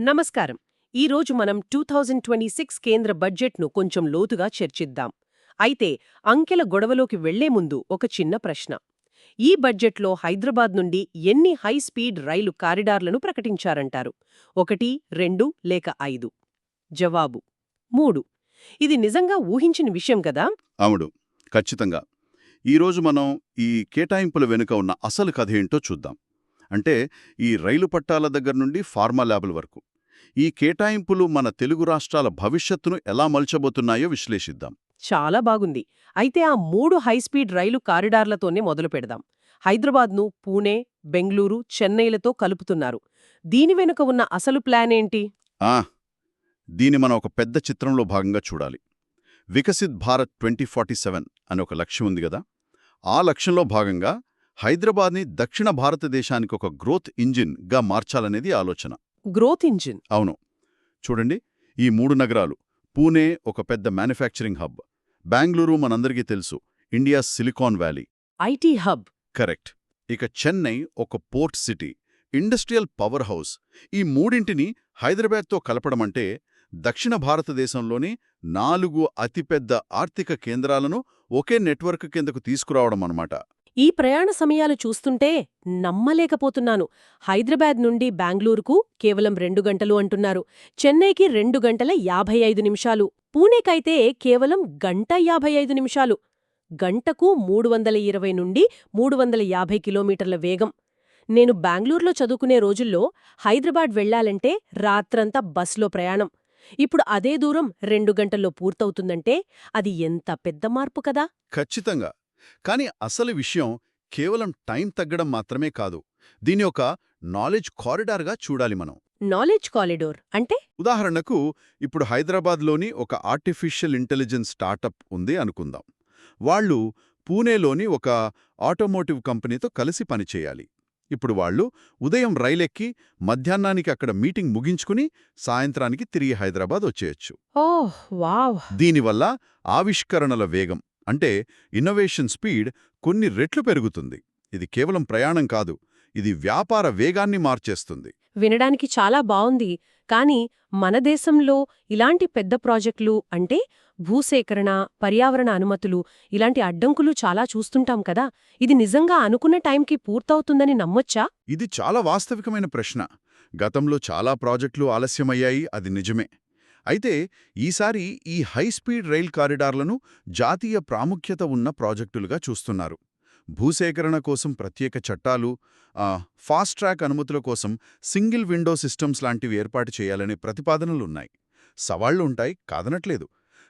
నమస్కారం. ఈరోజు మనం టూ థౌజండ్ ట్వంటీ సిక్స్ కేంద్ర బడ్జెట్ను కొంచెం లోతుగా చర్చిద్దాం. అయితే అంకెల గొడవలోకి వెళ్ళే ముందు ఒక చిన్న ప్రశ్న. ఈ బడ్జెట్లో హైదరాబాద్ నుండి ఎన్ని హై స్పీడ్ రైలు కారిడార్లను ప్రకటించారంటారు? ఒకటి రెండు లేక ఐదు? జవాబు. మూడు. ఇది నిజంగా ఊహించిన విషయం కదా? అవును. ఖచ్చితంగా. ఈరోజు మనం ఈ కేటాయింపుల వెనుక ఉన్న అసలు కథ ఏంటో చూద్దాం. అంటే ఈ రైలు పట్టాల దగ్గర నుండి ఫార్మా ల్యాబుల వరకు. ఈ కేటాయింపులు మన తెలుగు రాష్ట్రాల భవిష్యత్తును ఎలా మలచబోతున్నాయో విశ్లేషిద్దాం. చాలా బాగుంది. అయితే ఆ మూడు హైస్పీడ్ రైలు కారిడార్లతోనే మొదలు పెడదాం. హైదరాబాద్ను పూణే బెంగళూరు చెన్నైలతో కలుపుతున్నారు. దీని వెనుక ఉన్న అసలు ప్లాన్ ఏంటి? ఆ! దీని మనం ఒక పెద్ద చిత్రంలో భాగంగా చూడాలి. Viksit Bharat twenty forty seven అనే ఒక లక్ష్యం ఉంది కదా? ఆ లక్ష్యంలో భాగంగా హైదరాబాద్ని దక్షిణ భారతదేశానికి ఒక గ్రోత్ ఇంజిన్గా మార్చాలనేది ఆలోచన. Growth engine. అవును. చూడండి ఈ మూడు నగరాలు పూణే ఒక పెద్ద మ్యానుఫ్యాక్చరింగ్ హబ్. బెంగళూరు మనందరికీ తెలుసు India Silicon Valley. IT hub. Correct. ఇక చెన్నై ఒక port city industrial power house. ఈ మూడింటిని హైదరాబాద్తో కలపడమంటే దక్షిణ భారతదేశంలోని నాలుగు అతిపెద్ద ఆర్థిక కేంద్రాలను ఒకే నెట్వర్క్ కిందకు తీసుకురావడం అన్నమాట. ఈ ప్రయాణ సమయాలు చూస్తుంటే నమ్మలేకపోతున్నాను. హైదరాబాద్ నుండి బెంగళూరుకు కేవలం రెండు గంటలు అంటున్నారు. చెన్నైకి రెండు గంటల యాభై ఐదు నిమిషాలు. పూణేకైతే కేవలం గంట యాభై ఐదు నిమిషాలు. గంటకు మూడు వందల ఇరవై నుండి మూడు వందల యాభై కిలోమీటర్ల వేగం. నేను బెంగళూరులో చదువుకునే రోజుల్లో హైదరాబాద్ వెళ్ళాలంటే రాత్రంతా బస్లో ప్రయాణం. ఇప్పుడు అదే దూరం రెండు గంటల్లో పూర్తవుతుందంటే అది ఎంత పెద్ద మార్పు కదా? ఖచ్చితంగా. కానీ అసలు విషయం కేవలం టైం తగ్గడం మాత్రమే కాదు. దీని ఒక నాలెడ్జ్ కారిడార్గా చూడాలి మనం. నాలెడ్జ్ కారిడోర్ అంటే? ఉదాహరణకు ఇప్పుడు హైదరాబాద్లోని ఒక ఆర్టిఫిషియల్ ఇంటెలిజెన్స్ స్టార్టప్ ఉంది అనుకుందాం. వాళ్ళు పూణేలోని ఒక ఆటోమోటివ్ కంపెనీతో కలిసి పనిచేయాలి ఇప్పుడు వాళ్ళు ఉదయం రైలెక్కి మధ్యాహ్నానికి అక్కడ మీటింగ్ ముగించుకుని సాయంత్రానికి తిరిగి హైదరాబాద్ వచ్చేయచ్చు. దీనివల్ల ఆవిష్కరణల వేగం అంటే ఇన్నోవేషన్ స్పీడ్ కొన్ని రెట్లు పెరుగుతుంది. ఇది కేవలం ప్రయాణం కాదు ఇది వ్యాపార వేగాన్ని మార్చేస్తుంది. వినడానికి చాలా బావుంది కానీ మన దేశంలో ఇలాంటి పెద్ద ప్రాజెక్టులు అంటే భూసేకరణ పర్యావరణ అనుమతులు ఇలాంటి అడ్డంకులు చాలా చూస్తుంటాం కదా. ఇది నిజంగా అనుకున్న టైంకి పూర్తవుతుందని నమ్మొచ్చా? ఇది చాలా వాస్తవికమైన ప్రశ్న. గతంలో చాలా ప్రాజెక్టులు ఆలస్యమయ్యాయి అది నిజమే. అయితే ఈసారి ఈ హైస్పీడ్ రైల్ కారిడార్లను జాతీయ ప్రాముఖ్యత ఉన్న ప్రాజెక్టులుగా చూస్తున్నారు. భూసేకరణ కోసం ప్రత్యేక చట్టాలు ఫాస్ట్ ట్రాక్ అనుమతుల కోసం సింగిల్ విండో సిస్టమ్స్ లాంటివి ఏర్పాటు చేయాలనే ప్రతిపాదనలున్నాయి. సవాళ్ళుంటాయి కాదనట్లేదు.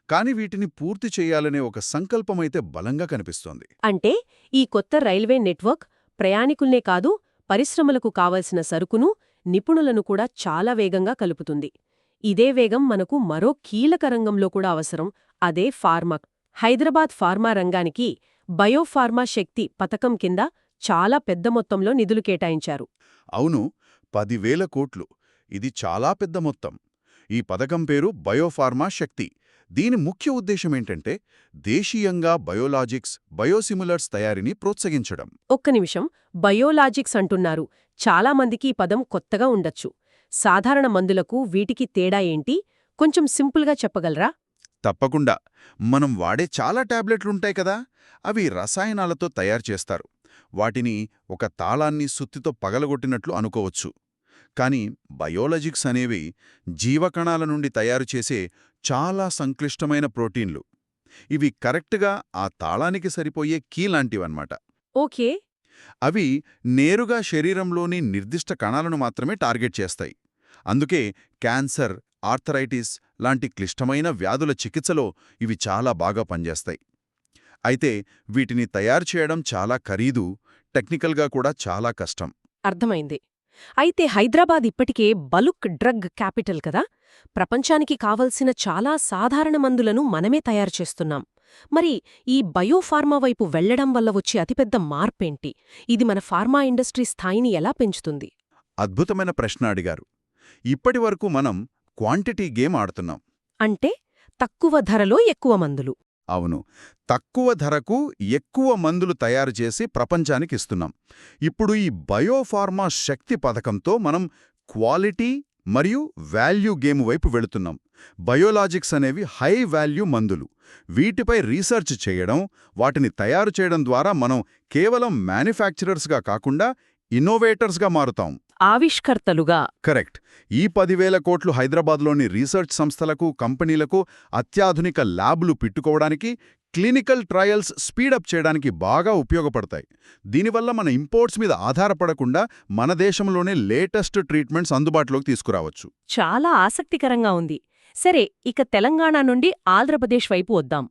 కానీ వీటిని పూర్తి చేయాలనే ఒక సంకల్పమైతే బలంగా కనిపిస్తోంది. అంటే ఈ కొత్త రైల్వే నెట్వర్క్ ప్రయాణికుల్నే కాదు పరిశ్రమలకు కావలసిన సరుకును నిపుణులను కూడా చాలా వేగంగా కలుపుతుంది. ఇదే వేగం మనకు మరో కీలక రంగంలో కూడా అవసరం. అదే ఫార్మా. హైదరాబాద్ ఫార్మా రంగానికి బయోఫార్మా శక్తి పథకం కింద చాలా పెద్ద మొత్తంలో నిధులు కేటాయించారు. అవును పదివేల కోట్లు. ఇది చాలా పెద్ద మొత్తం. ఈ పథకం పేరు బయోఫార్మా శక్తి. దీని ముఖ్య ఉద్దేశమేంటంటే దేశీయంగా బయోలాజిక్స్ బయోసిములర్స్ తయారీని ప్రోత్సహించడం. ఒక్క నిమిషం. బయోలాజిక్స్ అంటున్నారు. చాలామందికి ఈ పదం కొత్తగా ఉండొచ్చు. సాధారణ మందులకు వీటికి తేడా ఏంటి? కొంచెం సింపుల్గా చెప్పగలరా? తప్పకుండా. మనం వాడే చాలా టాబ్లెట్లుంటాయి కదా అవి రసాయనాలతో తయారు చేస్తారు. వాటిని ఒక తాళాన్ని సుత్తితో పగలగొట్టినట్లు అనుకోవచ్చు. కానీ బయోలజిక్స్ అనేవి జీవకణాల నుండి తయారు చేసే చాలా సంక్లిష్టమైన ప్రోటీన్లు. ఇవి కరెక్ట్గా ఆ తాళానికి సరిపోయే కీ లాంటివన్నమాట. ఓకే. అవి నేరుగా శరీరంలోని నిర్దిష్ట కణాలను మాత్రమే టార్గెట్ చేస్తాయి. అందుకే క్యాన్సర్ ఆర్థరైటిస్ లాంటి క్లిష్టమైన వ్యాధుల చికిత్సలో ఇవి చాలా బాగా పనిచేస్తాయి. అయితే వీటిని తయారు చేయడం చాలా ఖరీదు టెక్నికల్గా కూడా చాలా కష్టం. అర్థమైంది. అయితే హైదరాబాద్ ఇప్పటికే బలుక్ డ్రగ్ క్యాపిటల్ కదా! ప్రపంచానికి కావలసిన చాలా సాధారణ మందులను మనమే తయారు చేస్తున్నాం. మరి ఈ బయోఫార్మా వైపు వెళ్ళడం వల్ల వచ్చే అతిపెద్ద మార్పేంటి? ఇది మన ఫార్మా ఇండస్ట్రీ స్థాయిని ఎలా పెంచుతుంది? అద్భుతమైన ప్రశ్న అడిగారు. ఇప్పటివరకు మనం క్వాంటిటీ గేమ్ ఆడుతున్నాం. అంటే తక్కువ ధరలో ఎక్కువ మందులు. అవును. తక్కువ ధరకు ఎక్కువ మందులు తయారు చేసి ప్రపంచానికి ఇస్తున్నాం. ఇప్పుడు ఈ బయోఫార్మా శక్తి పథకంతో మనం క్వాలిటీ మరియు వాల్యూ గేమ్ వైపు వెళుతున్నాం. బయోలాజిక్స్ అనేవి హై వాల్యూ మందులు. వీటిపై రీసెర్చ్ చేయడం వాటిని తయారు చేయడం ద్వారా మనం కేవలం మ్యానుఫ్యాక్చరర్స్గా కాకుండా ఇన్నోవేటర్స్గా మారుతాం. ఆవిష్కర్తలుగా. కరెక్ట్. ఈ పదివేల కోట్లు హైదరాబాద్లోని రీసెర్చ్ సంస్థలకు కంపెనీలకు అత్యాధునిక ల్యాబ్లు పెట్టుకోవడానికి క్లినికల్ ట్రయల్స్ స్పీడప్ చేయడానికి బాగా ఉపయోగపడతాయి. దీనివల్ల మన ఇంపోర్ట్స్ మీద ఆధారపడకుండా మన దేశంలోనే లేటెస్ట్ ట్రీట్మెంట్స్ అందుబాటులోకి తీసుకురావచ్చు. చాలా ఆసక్తికరంగా ఉంది. సరే ఇక తెలంగాణ నుండి ఆంధ్రప్రదేశ్ వైపు వద్దాం.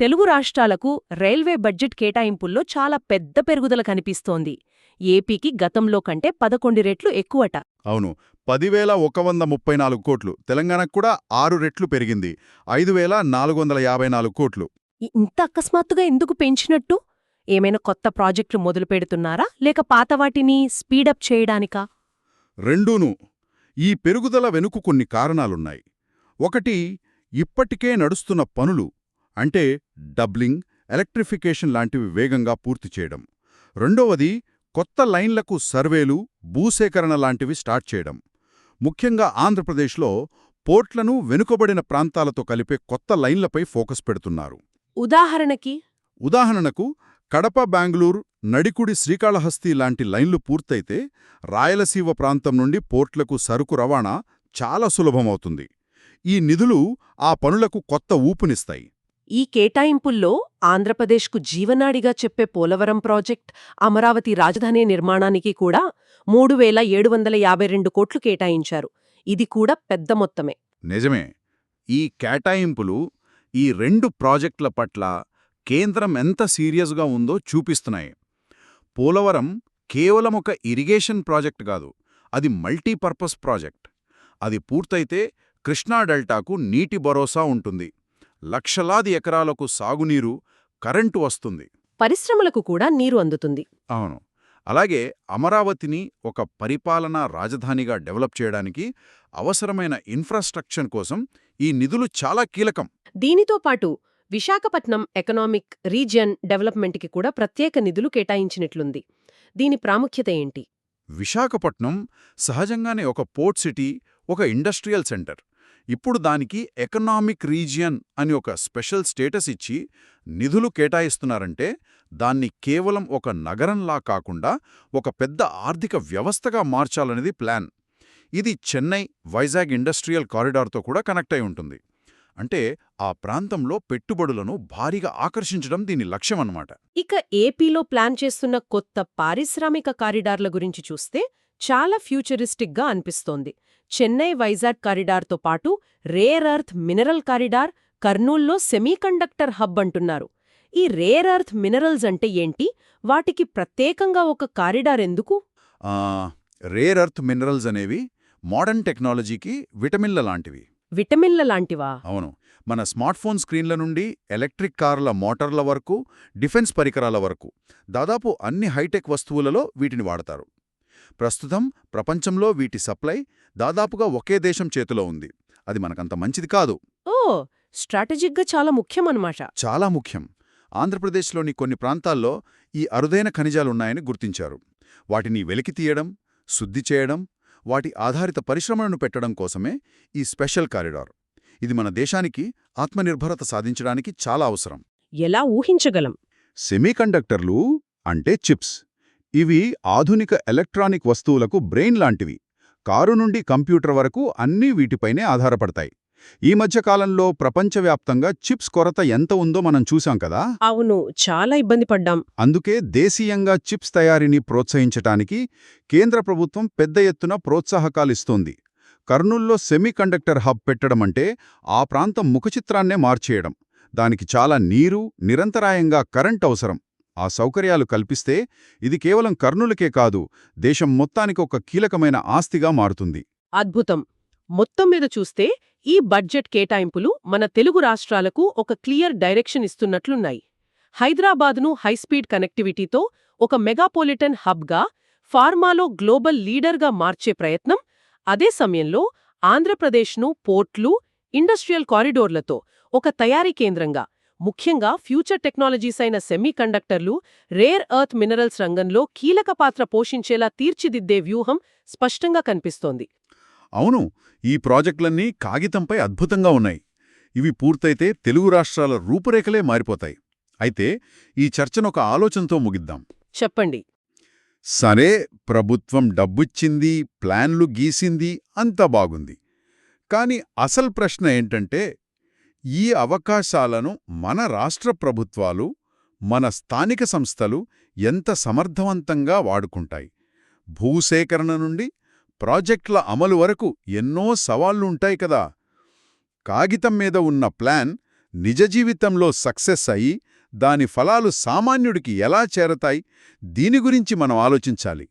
తెలుగు రాష్ట్రాలకు రైల్వే బడ్జెట్ కేటాయింపుల్లో చాలా పెద్ద పెరుగుదల కనిపిస్తోంది. ఏపీకి గతంలో కంటే పదకొండు రెట్లు ఎక్కువట. అవును. పదివేల ఒక వంద ముప్పై నాలుగు కోట్లు. తెలంగాణకు కూడా ఆరు రెట్లు పెరిగింది. ఐదు వేల నాలుగు వందల యాభై నాలుగు కోట్లు. ఇంత అకస్మాత్తుగా ఎందుకు పెంచినట్టు? ఏమైనా కొత్త ప్రాజెక్టులు మొదలు పెడుతున్నారా? లేక పాత వాటిని స్పీడప్ చేయడానికా? రెండూను. ఈ పెరుగుదల వెనుక కొన్ని కారణాలున్నాయి. ఒకటి ఇప్పటికే నడుస్తున్న పనులు అంటే డబ్లింగ్ ఎలక్ట్రిఫికేషన్ లాంటివి వేగంగా పూర్తి చేయడం. రెండవది కొత్త లైన్లకు సర్వేలు భూసేకరణ లాంటివి స్టార్ట్ చేయడం. ముఖ్యంగా ఆంధ్రప్రదేశ్లో పోర్ట్లను వెనుకబడిన ప్రాంతాలతో కలిపే కొత్త లైన్లపై ఫోకస్ పెడుతున్నారు. ఉదాహరణకి? ఉదాహరణకు కడప బెంగళూరు నడికుడి శ్రీకాళహస్తి లాంటి లైన్లు పూర్తయితే రాయలసీమ ప్రాంతం నుండి పోర్ట్లకు సరుకు రవాణా చాలా సులభమవుతుంది. ఈ నిధులు ఆ పనులకు కొత్త ఊపునిస్తాయి. ఈ కేటాయింపుల్లో ఆంధ్రప్రదేశ్కు జీవనాడిగా చెప్పే పోలవరం ప్రాజెక్ట్ అమరావతి రాజధాని నిర్మాణానికి కూడా మూడు వేల ఏడు వందల యాభై రెండు కోట్లు కేటాయించారు. ఇది కూడా పెద్ద మొత్తమే. నిజమే. ఈ కేటాయింపులు ఈ రెండు ప్రాజెక్టుల పట్ల కేంద్రం ఎంత సీరియస్గా ఉందో చూపిస్తున్నాయి. పోలవరం కేవలం ఒక ఇరిగేషన్ ప్రాజెక్ట్ కాదు అది మల్టీపర్పస్ ప్రాజెక్ట్. అది పూర్తయితే కృష్ణా డెల్టాకు నీటి భరోసా ఉంటుంది. లక్షలాది ఎకరాలకు సాగునీరు కరెంటు వస్తుంది. పరిశ్రమలకు కూడా నీరు అందుతుంది. అవును. అలాగే అమరావతిని ఒక పరిపాలనా రాజధానిగా డెవలప్ చేయడానికి అవసరమైన ఇన్ఫ్రాస్ట్రక్చర్ కోసం ఈ నిధులు చాలా కీలకం. దీనితో పాటు విశాఖపట్నం ఎకనామిక్ రీజియన్ డెవలప్మెంట్కి కూడా ప్రత్యేక నిధులు కేటాయించినట్లుంది. దీని ప్రాముఖ్యత ఏంటి? విశాఖపట్నం సహజంగానే ఒక పోర్ట్ సిటీ ఒక ఇండస్ట్రియల్ సెంటర్. ఇప్పుడు దానికి ఎకనామిక్ రీజియన్ అని ఒక స్పెషల్ స్టేటస్ ఇచ్చి నిధులు కేటాయిస్తున్నారంటే దాన్ని కేవలం ఒక నగరంలా కాకుండా ఒక పెద్ద ఆర్థిక వ్యవస్థగా మార్చాలనేది ప్లాన్. ఇది చెన్నై వైజాగ్ ఇండస్ట్రియల్ కారిడార్తో కూడా కనెక్ట్ అయి ఉంటుంది. అంటే ఆ ప్రాంతంలో పెట్టుబడులను భారీగా ఆకర్షించడం దీని లక్ష్యమన్నమాట ఇక ఏపీలో ప్లాన్ చేస్తున్న కొత్త పారిశ్రామిక కారిడార్ల గురించి చూస్తే చాలా ఫ్యూచరిస్టిక్గా అనిపిస్తోంది. చెన్నై వైజాగ్ కారిడార్తో పాటు రేర్ ఎర్త్ మినరల్ కారిడార్ కర్నూల్లో సెమీకండక్టర్ హబ్ అంటున్నారు. ఈ రేర్ ఎర్త్ మినరల్స్ అంటే ఏంటి? వాటికి ప్రత్యేకంగా ఒక కారిడార్ ఎందుకు? ఆ, రేర్ ఎర్త్ మినరల్స్ అనేవి మోడర్న్ టెక్నాలజీకి విటమిన్ల లాంటివి. విటమిన్ల లాంటివా? అవును. మన స్మార్ట్ ఫోన్ స్క్రీన్ల నుండి ఎలక్ట్రిక్ కార్ల మోటార్ల వరకు డిఫెన్స్ పరికరాల వరకు దాదాపు అన్ని హైటెక్ వస్తువులలో వీటిని వాడతారు. ప్రస్తుతం ప్రపంచంలో వీటి సప్లై దాదాపుగా ఒకే దేశం చేతిలో ఉంది. అది మనకంత మంచిది కాదు. ఓ స్ట్రాటజిక్గా చాలా ముఖ్యమన్నమాట. చాలా ముఖ్యం. ఆంధ్రప్రదేశ్లోని కొన్ని ప్రాంతాల్లో ఈ అరుదైన ఖనిజాలున్నాయని గుర్తించారు. వాటిని వెలికి తీయడం శుద్ధి చేయడం వాటి ఆధారిత పరిశ్రమలను పెట్టడం కోసమే ఈ స్పెషల్ కారిడార్. ఇది మన దేశానికి ఆత్మనిర్భరత సాధించడానికి చాలా అవసరం. ఎలా ఊహించగలం? సెమీకండక్టర్లు అంటే చిప్స్. ఇవి ఆధునిక ఎలక్ట్రానిక్ వస్తువులకు బ్రెయిన్ లాంటివి. కారు నుండి కంప్యూటర్ వరకు అన్నీ వీటిపైనే ఆధారపడతాయి. ఈ మధ్య కాలంలో ప్రపంచవ్యాప్తంగా చిప్స్ కొరత ఎంత ఉందో మనం చూశాం కదా? అవును చాలా ఇబ్బంది పడ్డాం. అందుకే దేశీయంగా చిప్స్ తయారీని ప్రోత్సహించటానికి కేంద్ర ప్రభుత్వం పెద్ద ఎత్తున ప్రోత్సాహకాలిస్తోంది కర్నూల్లో సెమీకండక్టర్ హబ్ పెట్టడమంటే ఆ ప్రాంతం ముఖచిత్రాన్నే మార్చేయడం. దానికి చాలా నీరు నిరంతరాయంగా కరెంట్ అవసరం. ఆ సౌకర్యాలు కల్పిస్తే ఇది కేవలం కర్నూలుకే కాదు దేశం మొత్తానికి ఒక కీలకమైన ఆస్తిగా మారుతుంది. అద్భుతం! మొత్తం మీద చూస్తే ఈ బడ్జెట్ కేటాయింపులు మన తెలుగు రాష్ట్రాలకు ఒక క్లియర్ డైరెక్షన్ ఇస్తున్నట్లున్నాయి. హైదరాబాద్ను హైస్పీడ్ కనెక్టివిటీతో ఒక మెగాపోలిటన్ హబ్గా ఫార్మాలో గ్లోబల్ లీడర్గా మార్చే ప్రయత్నం అదే సమయంలో ఆంధ్రప్రదేశ్ను పోర్ట్లు ఇండస్ట్రియల్ కారిడోర్లతో ఒక తయారీ కేంద్రంగా ముఖ్యంగా ఫ్యూచర్ టెక్నాలజీస్ అయిన సెమీకండక్టర్లు రేర్ ఎర్త్ మినరల్స్ రంగంలో కీలక పాత్ర పోషించేలా తీర్చిదిద్దే వ్యూహం స్పష్టంగా కనిపిస్తోంది. అవును ఈ ప్రాజెక్టులన్నీ కాగితంపై అద్భుతంగా ఉన్నాయి. ఇవి పూర్తయితే తెలుగు రాష్ట్రాల రూపురేఖలే మారిపోతాయి. అయితే ఈ చర్చను ఒక ఆలోచనతో ముగిద్దాం. చెప్పండి. సరే ప్రభుత్వం డబ్బుచ్చింది ప్లాన్లు గీసింది అంతా బాగుంది. కాని అసలు ప్రశ్న ఏంటంటే ఈ అవకాశాలను మన రాష్ట్ర ప్రభుత్వాలు మన స్థానిక సంస్థలు ఎంత సమర్థవంతంగా వాడుకుంటాయి. భూసేకరణ నుండి ప్రాజెక్టుల అమలు వరకు ఎన్నో సవాళ్ళుంటాయి కదా! కాగితం మీద ఉన్న ప్లాన్ నిజ జీవితంలో సక్సెస్ అయి దాని ఫలాలు సామాన్యుడికి ఎలా చేరతాయి? దీని గురించి మనం ఆలోచించాలి.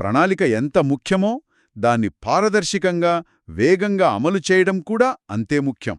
ప్రణాళిక ఎంత ముఖ్యమో దాన్ని పారదర్శకంగా వేగంగా అమలు చేయడం కూడా అంతే ముఖ్యం.